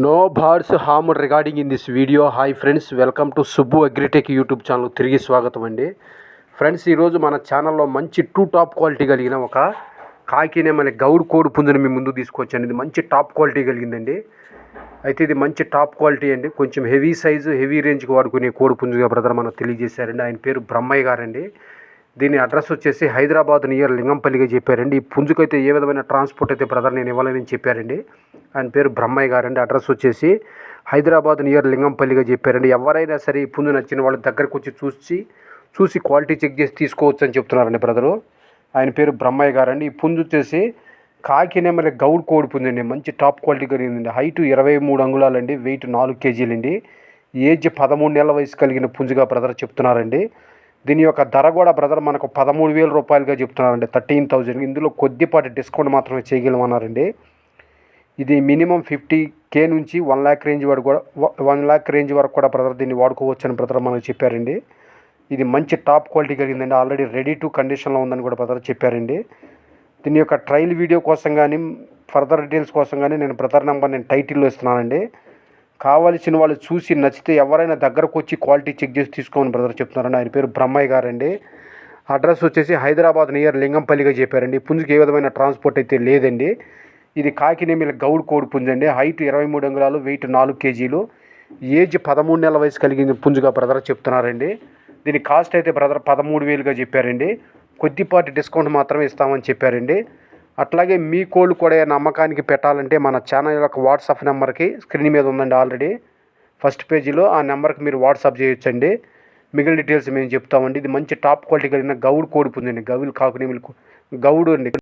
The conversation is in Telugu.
No bards ham regarding in this video hi friends welcome to Subbu agritech YouTube channel తిరిగి స్వాగతం అండి. ఫ్రెండ్స్ ఈరోజు మన ఛానల్లో మంచి టూ టాప్ క్వాలిటీ కలిగిన ఒక కాకినే మన గౌడ్ కోడి పుంజుని మీ ముందు తీసుకొచ్చాను. ఇది మంచి టాప్ క్వాలిటీ కలిగిందండి. అయితే ఇది మంచి టాప్ క్వాలిటీ అండి. కొంచెం హెవీ సైజు హెవీ రేంజ్కి వాడుకునే కోడి పుంజుగా బ్రదర్ మనకు తెలియజేశారండి. ఆయన పేరు బ్రహ్మయ్య గారండి. దీని అడ్రస్ వచ్చేసి హైదరాబాద్ నియర్ లింగంపల్లిగా చెప్పారండి. ఈ పుంజుకైతే ఏ విధమైన ట్రాన్స్పోర్ట్ అయితే బ్రదర్ నేను ఇవ్వాలని చెప్పారండి. ఆయన పేరు బ్రహ్మయ్య గారండి. అడ్రస్ వచ్చేసి హైదరాబాద్ నియర్ లింగంపల్లిగా చెప్పారండి. ఎవరైనా సరే ఈ పుంజు నచ్చిన వాళ్ళ దగ్గరకు వచ్చి చూసి చూసి క్వాలిటీ చెక్ చేసి తీసుకోవచ్చు అని చెప్తున్నారండి బ్రదరు. ఆయన పేరు బ్రహ్మయ్య గారండి. ఈ పుంజు వచ్చేసి కాకినేమల గౌడ్ కోడి పుంజండి మంచి టాప్ క్వాలిటీ కలిగిందండి. హైట్ ఇరవై మూడు అంగుళాలండి. వెయిట్ నాలుగు కేజీలండి. ఏజ్ పదమూడు నెలల వయసు కలిగిన పుంజుగా బ్రదర్ చెప్తున్నారండి. దీని యొక్క ధర కూడా బ్రదర్ మనకు పదమూడు వేల రూపాయలుగా చెప్తున్నారండి. థర్టీన్ థౌజండ్ ఇందులో కొద్దిపాటి డిస్కౌంట్ మాత్రమే చేయగలమన్నారండి. ఇది మినిమం ఫిఫ్టీ కే నుంచి వన్ ల్యాక్ రేంజ్ వరకు కూడా వన్ ల్యాక్ రేంజ్ వరకు కూడా బ్రదర్ దీన్ని వాడుకోవచ్చు అని బ్రదర్ మనకు చెప్పారండి. ఇది మంచి టాప్ క్వాలిటీ కలిగిందండి. ఆల్రెడీ రెడీ టు కండిషన్లో ఉందని కూడా బ్రదర్ చెప్పారండి. దీని యొక్క ట్రయల్ వీడియో కోసం కానీ ఫర్దర్ డీటెయిల్స్ కోసం కానీ నేను బ్రదర్ నెంబర్ నేను టైటిల్లో ఇస్తున్నానండి. కావలసిన వాళ్ళు చూసి నచ్చితే ఎవరైనా దగ్గరకు వచ్చి క్వాలిటీ చెక్ చేసి తీసుకోమని బ్రదర్ చెప్తున్నారండి. ఆయన పేరు బ్రహ్మయ్య గారండి. అడ్రస్ వచ్చేసి హైదరాబాద్ నియర్ లింగంపల్లిగా చెప్పారండి. పుంజుకి ఏ విధమైన ట్రాన్స్పోర్ట్ అయితే లేదండి. ఇది కాకినేమిల గౌడ్ కోడి పుంజండి హైట్ ఇరవై మూడు అంగుళాలు వెయిట్ నాలుగు కేజీలు. ఏజ్ పదమూడు నెలల వయసు కలిగింది పుంజుగా బ్రదర్ చెప్తున్నారండి. దీని కాస్ట్ అయితే బ్రదర్ పదమూడు వేలుగా చెప్పారండి. కొద్దిపాటి డిస్కౌంట్ మాత్రమే ఇస్తామని చెప్పారండి. అట్లాగే మీ కోళ్ళు కూడా నమ్మకానికి పెట్టాలంటే మన ఛానల్ యొక్క వాట్సాప్ నెంబర్కి స్క్రీన్ మీద ఉందండి ఆల్రెడీ. ఫస్ట్ పేజీలో ఆ నెంబర్కి మీరు వాట్సాప్ చేయొచ్చండి. మిగిలిన డీటెయిల్స్ మేము చెప్తామండి. ఇది మంచి టాప్ క్వాలిటీ కలిగిన గౌడ్ కోడి పుంజండి గౌలు కాకునేమిలు గౌడు అండి.